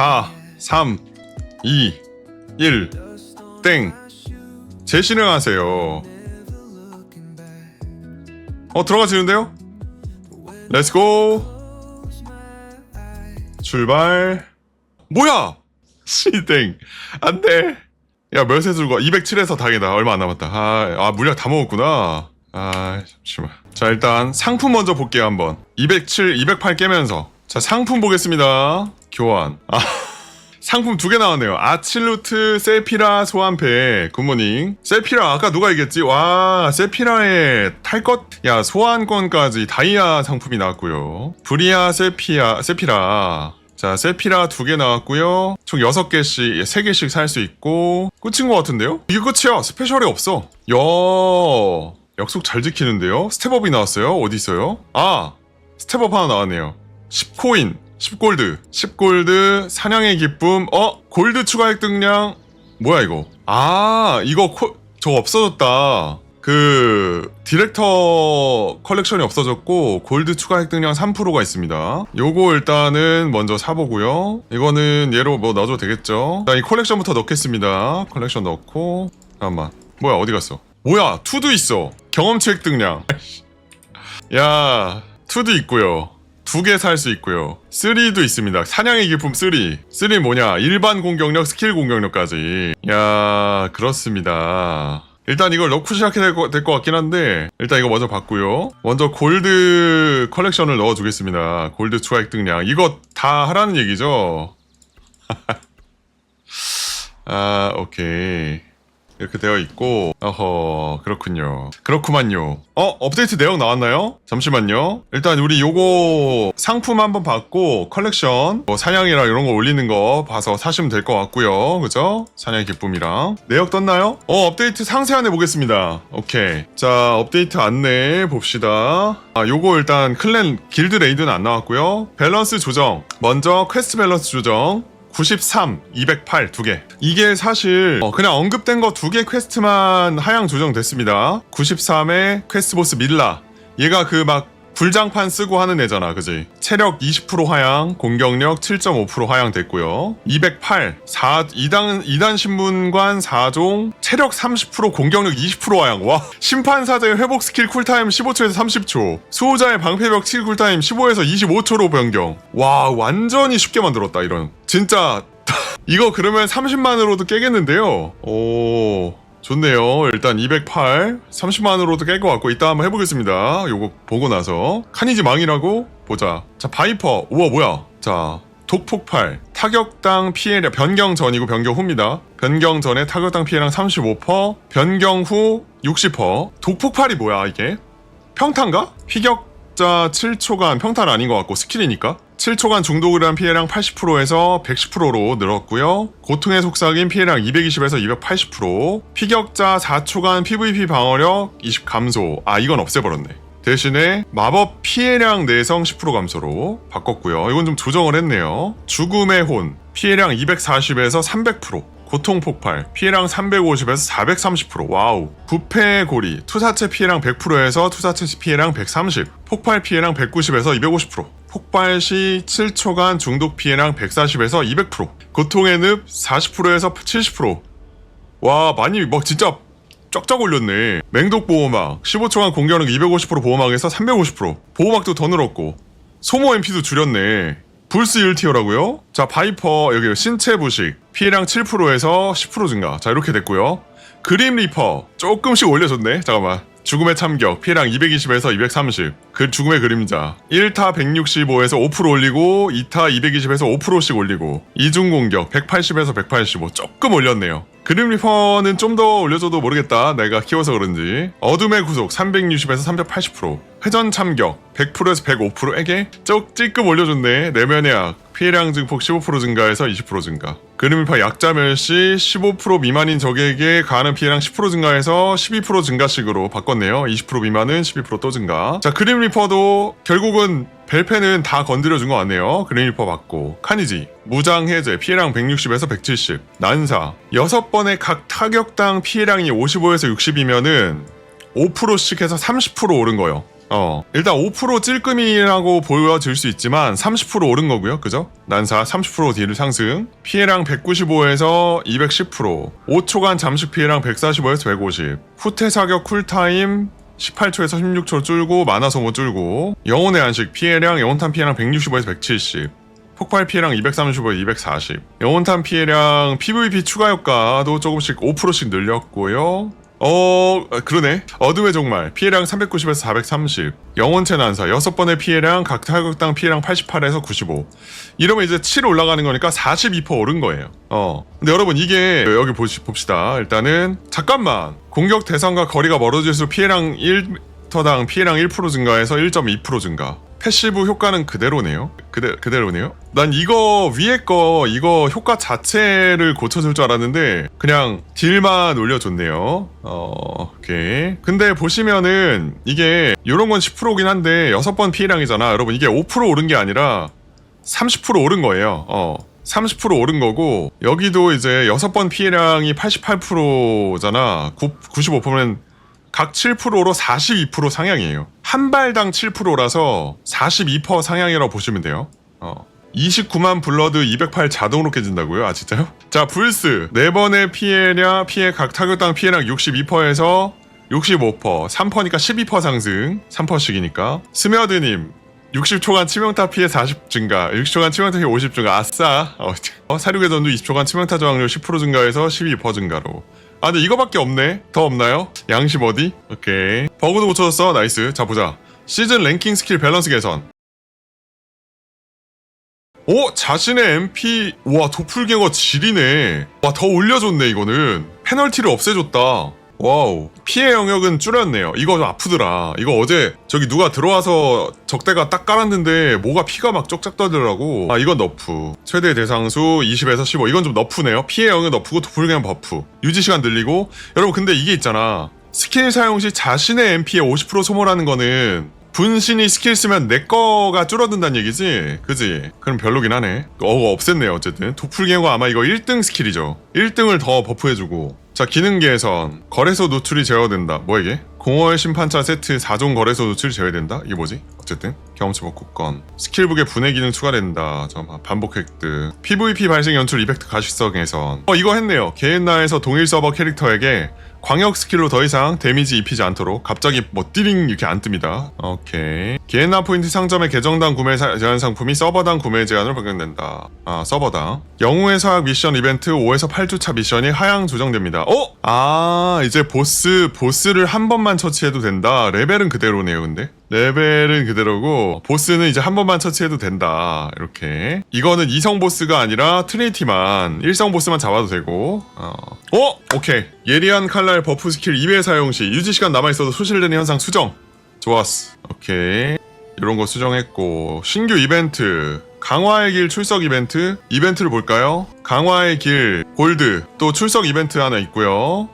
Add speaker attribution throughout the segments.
Speaker 1: 4, 3, 2, 1, 땡. 재실행하세요. 어, 들어가지는데요? 렛츠고. 출발. 뭐야! 시땡. 안 돼. 야, 몇세 들고 207에서 당이다. 얼마 안 남았다. 아, 아, 물약 다 먹었구나. 아, 잠시만. 자, 일단 상품 먼저 볼게요, 한번. 207, 208 깨면서. 자, 상품 보겠습니다. 교환. 아, 상품 두 개 나왔네요. 아칠루트 세피라 소환패. 굿모닝. 세피라, 아까 누가 얘기했지? 와, 세피라의 탈 것, 야, 소환권까지 다이아 상품이 나왔고요. 브리아 세피아, 세피라. 자, 세피라 두 개 나왔고요. 총 여섯 개씩, 세 개씩 살 수 있고. 끝인 것 같은데요? 이게 끝이야. 스페셜이 없어. 야 약속 잘 지키는데요? 스텝업이 나왔어요? 어디 있어요? 아! 스텝업 하나 나왔네요. 10코인, 10골드, 10골드, 사냥의 기쁨, 어? 골드 추가 획득량, 뭐야 이거? 아, 이거 코, 저거 없어졌다. 그, 디렉터 컬렉션이 없어졌고, 골드 추가 획득량 3%가 있습니다. 요거 일단은 먼저 사보고요. 이거는 얘로 뭐 넣어줘도 되겠죠? 자, 이 컬렉션부터 넣겠습니다. 컬렉션 넣고, 잠깐만. 뭐야, 어디 갔어? 뭐야, 투도 있어. 경험치 획득량. 야, 투도 있고요. 두 개 살 수 있고요. 3도 있습니다. 사냥의 기품 3. 3 뭐냐? 일반 공격력, 스킬 공격력까지. 야, 그렇습니다. 일단 이걸 넣고 시작해야 될 것, 같긴 한데 일단 이거 먼저 받고요. 먼저 골드 컬렉션을 넣어주겠습니다. 골드 추가 획득량. 이거 다 하라는 얘기죠? 아, 오케이. 이렇게 되어 있고 어허 그렇군요. 그렇구만요. 어 업데이트 내용 나왔나요? 잠시만요. 일단 우리 요거 상품 한번 받고 컬렉션 뭐 사냥이랑 이런 거 올리는 거 봐서 사시면 될 것 같고요. 그죠? 사냥의 기쁨이랑. 내역 떴나요? 어 업데이트 상세 안내 보겠습니다. 오케이. 자 업데이트 안내 봅시다. 아 요거 일단 클랜 길드 레이드는 안 나왔고요. 밸런스 조정. 먼저 퀘스트 밸런스 조정 93, 208 두 개. 이게 사실 어, 그냥 언급된 거 두 개 퀘스트만 하향 조정됐습니다. 93에 퀘스트 보스 밀라. 얘가 그 막 불장판 쓰고 하는 애잖아, 그지? 체력 20% 하향, 공격력 7.5% 하향됐고요. 208, 4, 2단, 2단 신문관 4종, 체력 30%, 공격력 20% 하향. 와, 심판사자의 회복 스킬 쿨타임 15초에서 30초, 수호자의 방패벽 스킬 쿨타임 15에서 25초로 변경. 와, 완전히 쉽게 만들었다, 이런. 진짜, 이거 그러면 30만으로도 깨겠는데요? 오. 좋네요. 일단 208, 30만으로도 깰 것 같고 이따 한번 해보겠습니다. 요거 보고 나서 카니지 망이라고 보자. 자 바이퍼, 우와 뭐야? 자 독폭발, 타격당 피해량 변경 전이고 변경 후입니다. 변경 전에 타격당 피해량 35%, 변경 후 60%. 독폭발이 뭐야 이게? 평탄가? 피격자 7초간 평탄 아닌 것 같고 스킬이니까. 7초간 중독을 한 피해량 80%에서 110%로 늘었고요. 고통의 속삭임 피해량 220에서 280%. 피격자 4초간 PVP 방어력 20 감소. 아 이건 없애버렸네. 대신에 마법 피해량 내성 10% 감소로 바꿨고요. 이건 좀 조정을 했네요. 죽음의 혼 피해량 240에서 300%. 고통 폭발 피해량 350에서 430% 와우 부패 고리 투사체 피해량 100%에서 투사체 피해량 130 폭발 피해량 190에서 250% 폭발 시 7초간 중독 피해량 140에서 200% 고통의 늪 40%에서 70%와 많이 막 진짜 쫙쫙 올렸네. 맹독 보호막 15초간 공격력 250% 보호막에서 350% 보호막도 더 늘었고. 소모 MP도 줄였네. 불스 1티어라고요? 자 바이퍼 여기 신체 부식. 피해량 7%에서 10% 증가. 자 이렇게 됐고요. 그림 리퍼 조금씩 올려줬네. 잠깐만 죽음의 참격 피해량 220에서 230. 그 죽음의 그림자 1타 165에서 5% 올리고 2타 220에서 5%씩 올리고 이중 공격 180에서 185 조금 올렸네요. 그림 리퍼는 좀 더 올려줘도 모르겠다. 내가 키워서 그런지. 어둠의 구속 360에서 380%. 회전 참격 100%에서 105%에게 쪽 찔끔 올려줬네. 내면의 악 피해량 증폭 15% 증가에서 20% 증가. 그림파 약자 멸시 15% 미만인 적에게 가하는 피해량 10% 증가해서 12% 증가식으로 바꿨네요. 20% 미만은 12%또 증가. 자, 그림 리퍼도 결국은 벨페는 다 건드려준 것 같네요. 그림 리퍼 받고. 카니지. 무장 해제 피해량 160에서 170. 난사. 6번의 각 타격당 피해량이 55에서 60이면은 5%씩 해서 30% 오른 거예요. 어. 일단 5% 찔끔이라고 보여질 수 있지만 30% 오른 거고요. 그죠? 난사 30%딜 상승. 피해량 195에서 210% 5초간 잠식 피해량 145에서 150 후퇴 사격 쿨타임 18초에서 16초 줄고 만화 소모 줄고. 영혼의 안식 피해량 영혼탄 피해량 165에서 170 폭발 피해량 235에서 240 영혼탄 피해량 PVP 추가 효과도 조금씩 5%씩 늘렸고요 어 그러네. 어둠의 종말 피해량 390에서 430 영혼체 난사 6번의 피해량 각 타격당 피해량 88에서 95 이러면 이제 7 올라가는 거니까 42% 오른 거예요. 어. 근데 여러분 이게 여기 보시, 봅시다. 일단은 잠깐만. 공격 대상과 거리가 멀어질수록 피해량 1터당 피해량 1% 증가해서 1.2% 증가 패시브 효과는 그대로네요. 그대, 그대로네요. 난 이거 위에 거 이거 효과 자체를 고쳐줄 줄 알았는데 그냥 딜만 올려줬네요. 어, 오케이. 근데 보시면은 이게 요런 건 10%긴 한데 6번 피해량이잖아. 여러분 이게 5% 오른 게 아니라 30% 오른 거예요. 어. 30% 오른 거고 여기도 이제 6번 피해량이 88%잖아. 95%면 각 7%로 42% 상향이에요. 한 발당 7%라서 42% 상향이라고 보시면 돼요. 어. 29만 블러드 208 자동으로 깨진다고요? 아 진짜요? 자 불스 4번의 피해량 피해 각 타격당 피해량 62%에서 65% 3%니까 12% 상승 3%씩이니까 스며드님 60초간 치명타 피해 40 증가 60초간 치명타 피해 50 증가 아싸 어, 어, 사륙의 전도 20초간 치명타 저항률 10% 증가해서 12% 증가로 아 근데 이거밖에 없네. 더 없나요? 양심 어디? 오케이. 버그도 고쳐졌어. 나이스. 자 보자. 시즌 랭킹 스킬 밸런스 개선. 오 자신의 MP 와 도플갱어 질이네. 와 더 올려줬네 이거는. 페널티를 없애줬다 와우 피해 영역은 줄였네요 이거 좀 아프더라 이거 어제 저기 누가 들어와서 적대가 딱 깔았는데 뭐가 피가 막 쪽짝 떠들라고 아 이건 너프 최대 대상수 20에서 15 이건 좀 너프네요 피해 영역 너프고 도플갱어 버프 유지 시간 늘리고 여러분 근데 이게 있잖아 스킬 사용 시 자신의 MP에 50% 소모라는 거는 분신이 스킬 쓰면 내 거가 줄어든다는 얘기지? 그지? 그럼 별로긴 하네. 어, 없앴네요, 어쨌든. 도플갱어가 아마 이거 1등 스킬이죠. 1등을 더 버프해주고. 자, 기능 개선. 거래소 노출이 제어된다. 뭐 이게? 공허의 심판차 세트 4종 거래소 노출이 제어된다? 이게 뭐지? 어쨌든. 경험치 복구권. 스킬북에 분해 기능 추가된다. 잠깐 반복 획득. PVP 발생 연출 이펙트 가시성 개선. 어, 이거 했네요. 개인나에서 동일 서버 캐릭터에게 광역 스킬로 더 이상 데미지 입히지 않도록 갑자기 뭐 띠링 이렇게 안 뜹니다. 오케이. 기엔나 포인트 상점의 계정당 구매 사- 제한 상품이 서버당 구매 제한으로 변경된다. 아 서버당. 영웅의 서약 미션 이벤트 5에서 8주차 미션이 하향 조정됩니다. 어? 아 이제 보스 보스를 한 번만 처치해도 된다. 레벨은 그대로네요, 근데. 레벨은 그대로고 보스는 이제 한 번만 처치해도 된다 이렇게. 이거는 이성 보스가 아니라 트리니티만 일성 보스만 잡아도 되고 어, 어? 오케이. 예리한 칼날 버프 스킬 2회 사용 시 유지 시간 남아있어도 소실되는 현상 수정. 좋았어. 오케이. 이런 거 수정했고 신규 이벤트. 강화의 길 출석 이벤트. 이벤트를 볼까요? 강화의 길 골드. 또 출석 이벤트 하나 있고요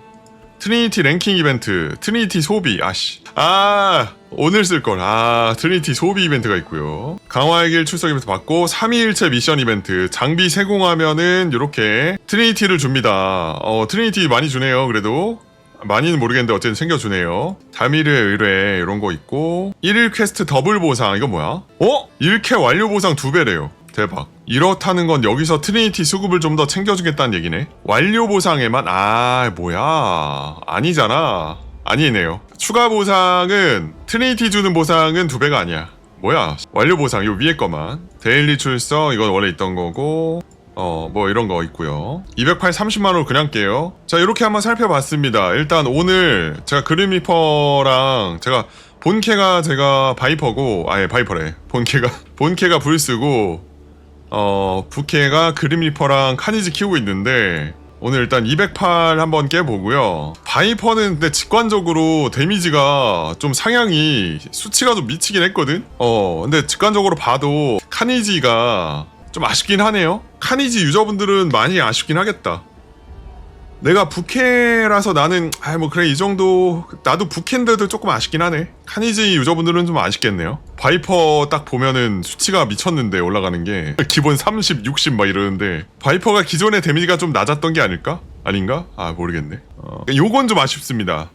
Speaker 1: 트리니티 랭킹 이벤트, 트리니티 소비, 아씨. 아, 오늘 쓸걸. 아, 트리니티 소비 이벤트가 있고요. 강화의 길 출석 이벤트 받고, 3일째 미션 이벤트, 장비 세공하면은, 요렇게, 트리니티를 줍니다. 어, 트리니티 많이 주네요, 그래도. 많이는 모르겠는데, 어쨌든 챙겨주네요. 다미르의 의뢰, 이런 거 있고, 1일 퀘스트 더블 보상, 이건 뭐야? 어? 1캐 완료 보상 2배래요. 대박. 이렇다는 건 여기서 트리니티 수급을 좀 더 챙겨주겠다는 얘기네. 완료 보상에만 아 뭐야 아니잖아. 아니네요. 추가 보상은 트리니티 주는 보상은 두 배가 아니야. 뭐야 완료 보상 요 위에 거만 데일리 출석 이건 원래 있던 거고 어뭐 이런 거 있고요 208 30만원 그냥 깨요 자 이렇게 한번 살펴봤습니다 일단 오늘 제가 그림리퍼랑 제가 본캐가 제가 바이퍼고 아예 바이퍼래 본캐가 본캐가 불쓰고 어 부캐가 그림리퍼랑 카니지 키우고 있는데 오늘 일단 208 한번 깨보고요. 바이퍼는 근데 직관적으로 데미지가 좀 상향이 수치가 좀 미치긴 했거든? 어, 근데 직관적으로 봐도 카니지가 좀 아쉽긴 하네요. 카니지 유저분들은 많이 아쉽긴 하겠다. 내가 부캐라서 나는 아 뭐 그래 이 정도 나도 부캐인데도 조금 아쉽긴 하네 카니지 유저분들은 좀 아쉽겠네요 바이퍼 딱 보면은 수치가 미쳤는데 올라가는 게 기본 30, 60 막 이러는데 바이퍼가 기존의 데미지가 좀 낮았던 게 아닐까? 아닌가? 아 모르겠네 어, 요건 좀 아쉽습니다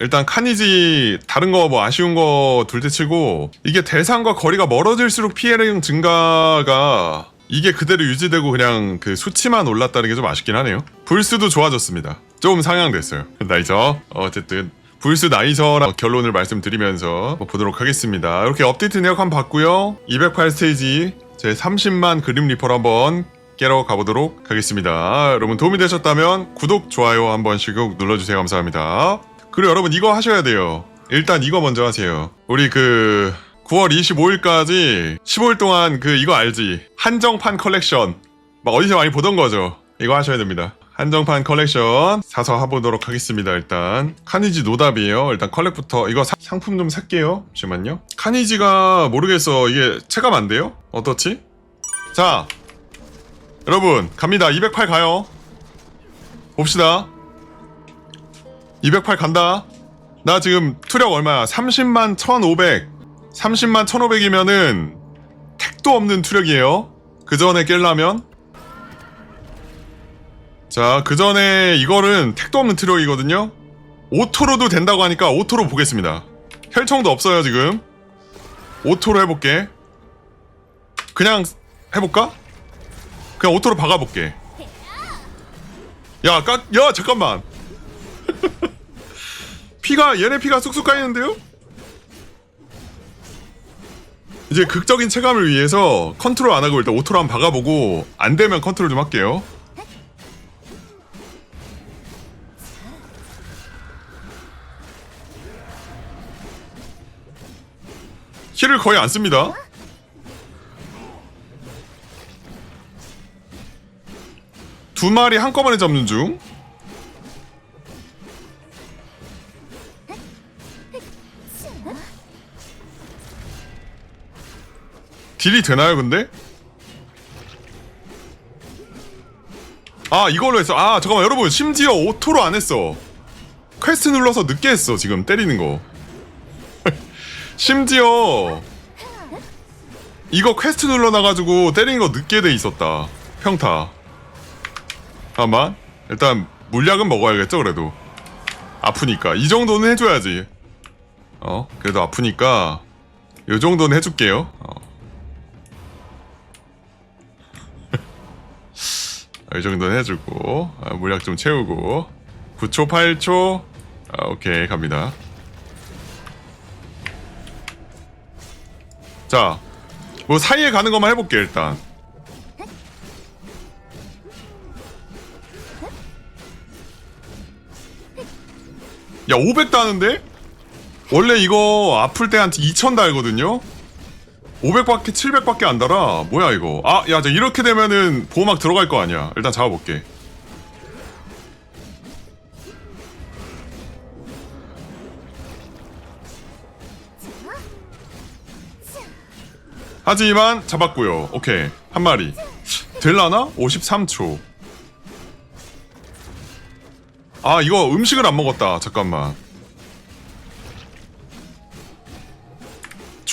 Speaker 1: 일단 카니지 다른 거 뭐 아쉬운 거 둘째치고 이게 대상과 거리가 멀어질수록 피해량 증가가 이게 그대로 유지되고 그냥 그 수치만 올랐다는 게 좀 아쉽긴 하네요. 불스도 좋아졌습니다. 좀 상향됐어요. 나이저 어쨌든 불스 나이저라 결론을 말씀드리면서 보도록 하겠습니다. 이렇게 업데이트 내역 한번 봤고요. 208 스테이지 제 30만 그림 리퍼를 한번 깨러 가보도록 하겠습니다. 여러분 도움이 되셨다면 구독, 좋아요 한 번씩 꼭 눌러주세요. 감사합니다. 그리고 여러분 이거 하셔야 돼요. 일단 이거 먼저 하세요. 우리 그 9월 25일까지 15일 동안 그 이거 알지? 한정판 컬렉션 막 어디서 많이 보던 거죠. 이거 하셔야 됩니다. 한정판 컬렉션 사서 해보도록 하겠습니다. 일단 카니지 노답이에요. 일단 컬렉부터 이거 사- 상품 좀 살게요. 잠시만요. 카니지가 모르겠어. 이게 체감 안 돼요? 어떻지? 자, 여러분 갑니다. 208 가요. 봅시다. 208 간다. 나 지금 투력 얼마야? 30만 1500. 30만 1500이면은 택도 없는 투력이에요. 그 전에 깰라면 자, 그 전에 이거는 택도 없는 트럭이거든요. 오토로도 된다고 하니까 오토로 보겠습니다. 혈청도 없어요, 지금. 오토로 해볼게. 그냥 해볼까? 그냥 오토로 박아볼게. 야, 까, 야, 잠깐만. 피가, 얘네 피가 쑥쑥 까이는데요? 이제 극적인 체감을 위해서 컨트롤 안 하고 일단 오토로 한번 박아보고 안 되면 컨트롤 좀 할게요. 힐을 거의 안 씁니다. 두 마리 한꺼번에 잡는 중. 딜이 되나요, 근데? 아, 이걸로 했어. 아, 잠깐만, 여러분. 심지어 오토로 안 했어. 퀘스트 눌러서 늦게 했어, 지금 때리는 거. 심지어 이거 퀘스트 눌러놔가지고 때리는 거 늦게 돼 있었다 평타 잠깐만 일단 물약은 먹어야겠죠 그래도 아프니까 이 정도는 해줘야지 어 그래도 아프니까 이 정도는 해줄게요 어. 이 정도는 해주고 아, 물약 좀 채우고 9초 8초 아, 오케이 갑니다 자, 뭐 사이에 가는 것만 해볼게 일단. 야, 500 다는데? 원래 이거 아플 때 한 2000 달거든요? 500밖에 700밖에 안 달아. 뭐야 이거? 아, 야, 저 이렇게 되면은 보호막 들어갈 거 아니야. 일단 잡아볼게. 하지만 잡았고요. 오케이. 한 마리. 될라나? 53초. 아, 이거 음식을 안 먹었다. 잠깐만.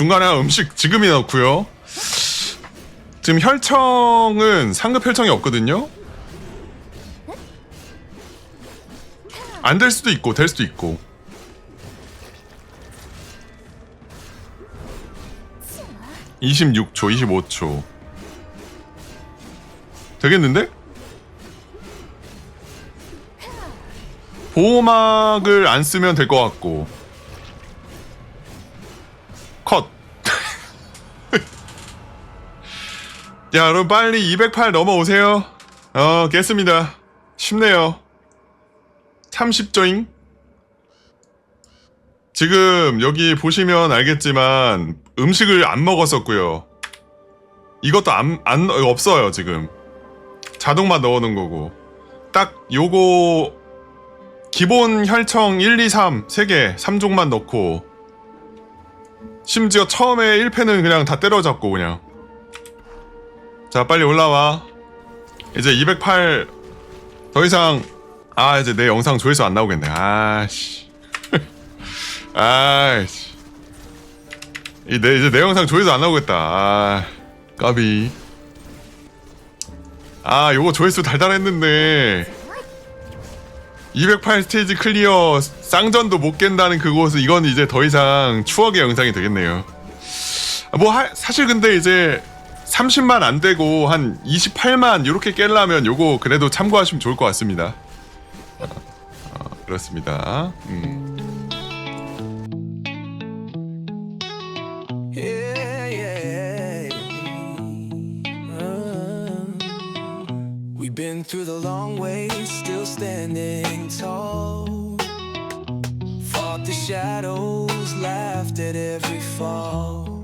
Speaker 1: 중간에 음식 지금이 넣고요. 지금 혈청은 상급 혈청이 없거든요. 안 될 수도 있고 될 수도 있고. (26초) (25초) 되겠는데? 보호막을 안 쓰면 될 것 같고 야, 여러분 빨리 208 넘어오세요. 어, 깼습니다. 쉽네요. 참 쉽죠잉? 지금 여기 보시면 알겠지만 음식을 안 먹었었고요. 이것도 안, 안 없어요, 지금. 자동만 넣어놓은 거고. 딱 요거 기본 혈청 1, 2, 3 3개 3종만 넣고 심지어 처음에 1패는 그냥 다 때려잡고 그냥 자 빨리 올라와. 이제 208 더 이상 아 이제 내 영상 조회수 안 나오겠네. 아씨. 아씨. 이내 이제 내 영상 조회수 안 나오겠다. 아 까비. 아 요거 조회수 달달했는데. 208 스테이지 클리어 쌍전도 못 깬다는 그곳은 이건 이제 더 이상 추억의 영상이 되겠네요. 뭐 하- 사실 근데 이제 30만 안 되고 한 28만 이렇게 깰라면 요거 그래도 참고하시면 좋을 것 같습니다. 어, 어, 그렇습니다. 음.
Speaker 2: Uh.